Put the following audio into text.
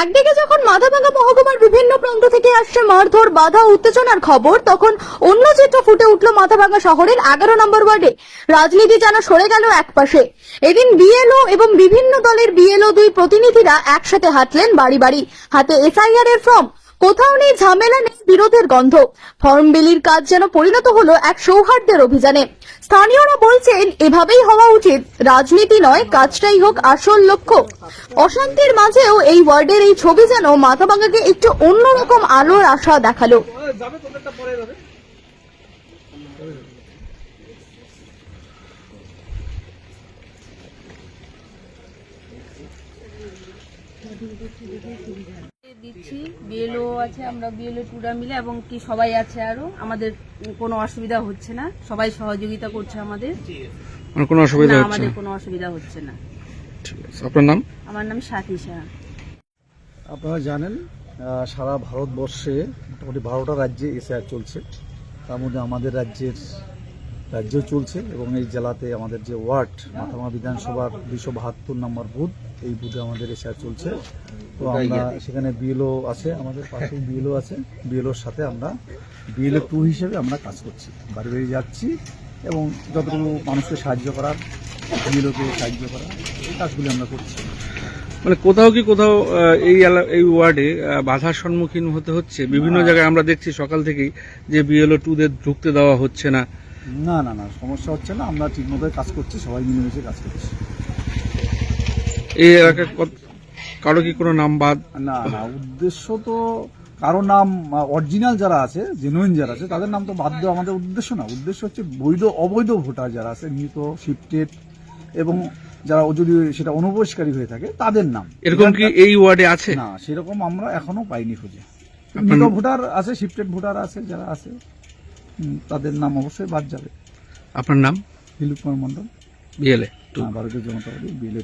একদিকে যখন মাথাভাঙা মহকুমার বিভিন্ন প্রান্ত থেকে আসছে মারধর, বাধা, উত্তেজনার খবর, তখন অন্য চিত্র ফুটে উঠল মাথাভাঙা শহরের এগারো নম্বর ওয়ার্ডে। রাজনীতি যেন সরে গেল একপাশে। এদিন বিএলও এবং বিভিন্ন দলের বিএলও দুই প্রতিনিধিরা একসাথে হাঁটলেন বাড়ি বাড়ি। হাতে এসআইআর এর ফর্ম। কোথাও নেই, ঝামেলা নেই, বিরোধের গন্ধ। ফর্ম বিলির কাজ যেন পরিণত হলো এক সৌহার্দ্যের অভিযানে। স্থানীয়রা বলছেন, এভাবেই হওয়া উচিত। রাজনীতি নয়, কাজটাই হোক আসল লক্ষ্য। অশান্তির মাঝেও এই ওয়ার্ডের এই ছবি যেন মাথাভাঙ্গাকে একটু অন্যরকম আলোর আশা দেখাল। দিচ্ছি। বিএলও আছে আমরা বিএলও টুরা মিলে এবং কি সবাই আছে আরও আমাদের কোনো অসুবিধা হচ্ছে না। সবাই সহযোগিতা করছে আমাদের। মানে কোনো অসুবিধা না হচ্ছে আমাদের কোনো অসুবিধা হচ্ছে না। ঠিক আছে। আপনার নাম? আমার নাম সাথী সাহা আপনারা জানেন আহ, সারা ভারতবর্ষে মোটামুটি বারোটা রাজ্যে এসআর চলছে। তার মধ্যে আমাদের রাজ্যের রাজ্যেও চলছে এবং এই জেলাতে আমাদের যে ওয়ার্ড মাথামা বিধানসভার দুশো বাহাত্তর নম্বর বুথ এই বুথে আমাদের এসআর চলছে। তো আমরা সেখানে বিএলও আছে আমাদের পাশেই বিএলও আছে। বিএলওর সাথে আমরা বিএলও টু হিসেবে আমরা কাজ করছি। বাড়ি বাড়ি যাচ্ছি এবং যতটুকু মানুষকে সাহায্য করার বিএলওকে সাহায্য করা এই কাজগুলি আমরা করছি। মানে কোথাও কি কোথাও এই এই ওয়ার্ডে বাধার সম্মুখীন হতে হচ্ছে? বিভিন্ন জায়গায় আমরা দেখছি সকাল থেকেই যে বিএলও টুদের ঢুকতে দেওয়া হচ্ছে না। না না না সমস্যা হচ্ছে না আমরা ঠিকমতো কাজ করছি সবাই মিলেমিশে কাজ করছি। এই এলাকায় কারও কি কোনো নাম বাদ? না না উদ্দেশ্য তো কারও নাম অরিজিনাল যারা আছে জেনুইন যারা আছে তাদের নাম তো বাদ দেওয়া আমাদের উদ্দেশ্য না। উদ্দেশ্য হচ্ছে বৈধ অবৈধ ভোটার যারা আছে মৃত শিফটেড এবং যারা যদি সেটা অনুপ্রবেশকারী হয়ে থাকে তাদের নাম। এরকম কি এই ওয়ার্ডে আছে? না সেরকম আমরা এখনও পাইনি খুঁজে। ভোটার আছে শিফটেড ভোটার আছে যারা আছে। তাদের নাম অবশ্যই বাদ যাবে। আপনার নাম? দিলীপ কুমার মন্ডল বিএলএ টু হ্যাঁ, ভারতীয় জনতা পার্টি বিএলএ।